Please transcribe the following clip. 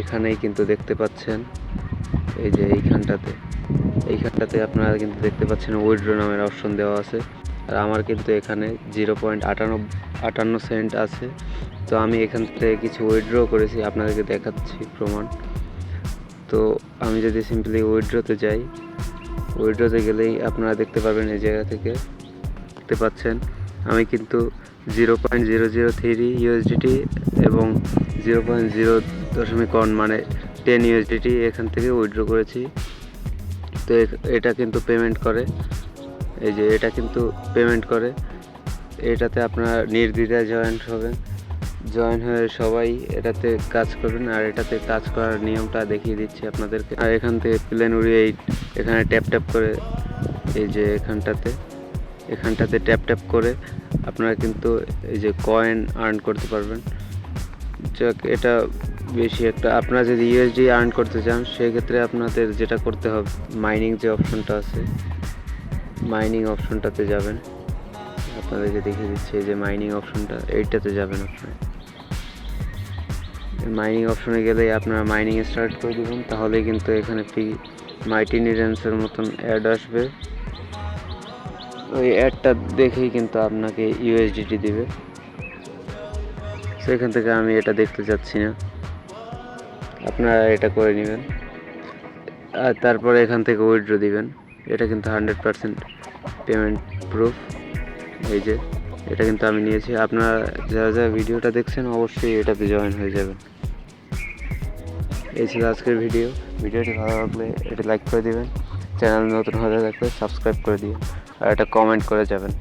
এখানেই কিন্তু দেখতে পাচ্ছেন। এই যে এইখানটাতে এইখানটাতে আপনারা কিন্তু দেখতে পাচ্ছেন উইড্রো নামের অপশন দেওয়া আছে। আর আমার কিন্তু এখানে জিরো পয়েন্ট আটান্ন আটান্ন সেন্ট আছে। তো আমি এখান থেকে কিছু উইড্রো করেছি, আপনাদেরকে দেখাচ্ছি প্রমাণ। তো আমি যদি সিম্পলি উইড্রোতে যাই উইড্রোতে গেলেই আপনারা দেখতে পাবেন এই জায়গা থেকে, দেখতে পাচ্ছেন। আমি কিন্তু zero point zero zero three USDT এবং জিরো পয়েন্ট জিরো দশমিক ওয়ান মানে টেন ইউএসডিটি এখান থেকে উইথড্র করেছি। তো এটা কিন্তু পেমেন্ট করে। এই যে এটা কিন্তু পেমেন্ট করে। এটাতে আপনারা নির্দ্বিধায় জয়েন্ট হবেন। জয়েন হয়ে সবাই এটাতে কাজ করবেন আর এটাতে কাজ করার নিয়মটা দেখিয়ে দিচ্ছি আপনাদেরকে। আর এখান থেকে প্লেন উড়িয়ে এখানে ট্যাপ ট্যাপ করে এই যে এখানটাতে। এখানটাতে ট্যাপ ট্যাপ করে আপনারা কিন্তু এই যে কয়েন আর্ন করতে পারবেন। যাক, এটা বেশি একটা, আপনারা যদি ইউএসডি আর্ন করতে চান, সেক্ষেত্রে আপনাদের যেটা করতে হবে মাইনিং যে অপশনটা আছে মাইনিং অপশনটাতে যাবেন। আপনাদেরকে দেখিয়ে দিচ্ছি যে মাইনিং অপশনটা এইটাতে যাবেন আপনারা মাইনিং অপশনে গেলেই আপনারা মাইনিং স্টার্ট করে দেবেন, তাহলেই কিন্তু এখানে ফ্রি মাইটি নিডেন্সের মতন অ্যাড আসবে। ওই অ্যাডটা দেখেই কিন্তু আপনাকে ইউএসডিটি দিবে। সেখান থেকে আমি এটা দেখতে চাচ্ছি না। আপনারা এটা করে নেবেন। আর তারপরে এখান থেকে উইড্রো দিবেন। এটা কিন্তু হান্ড্রেড পারসেন্ট পেমেন্ট প্রুফ এই যে, এটা কিন্তু আমি নিয়েছি। আপনারা যারা যারা ভিডিওটা দেখছেন, অবশ্যই এটাতে জয়েন হয়ে যাবেন। এই ছিল আজকের ভিডিও ভিডিওটি ভালো লাগলে এটা লাইক করে দিবেন। চ্যানেল নতুন হয়ে থাকলে সাবস্ক্রাইব করে দিবেন। আর এটা কমেন্ট করে যাবেন।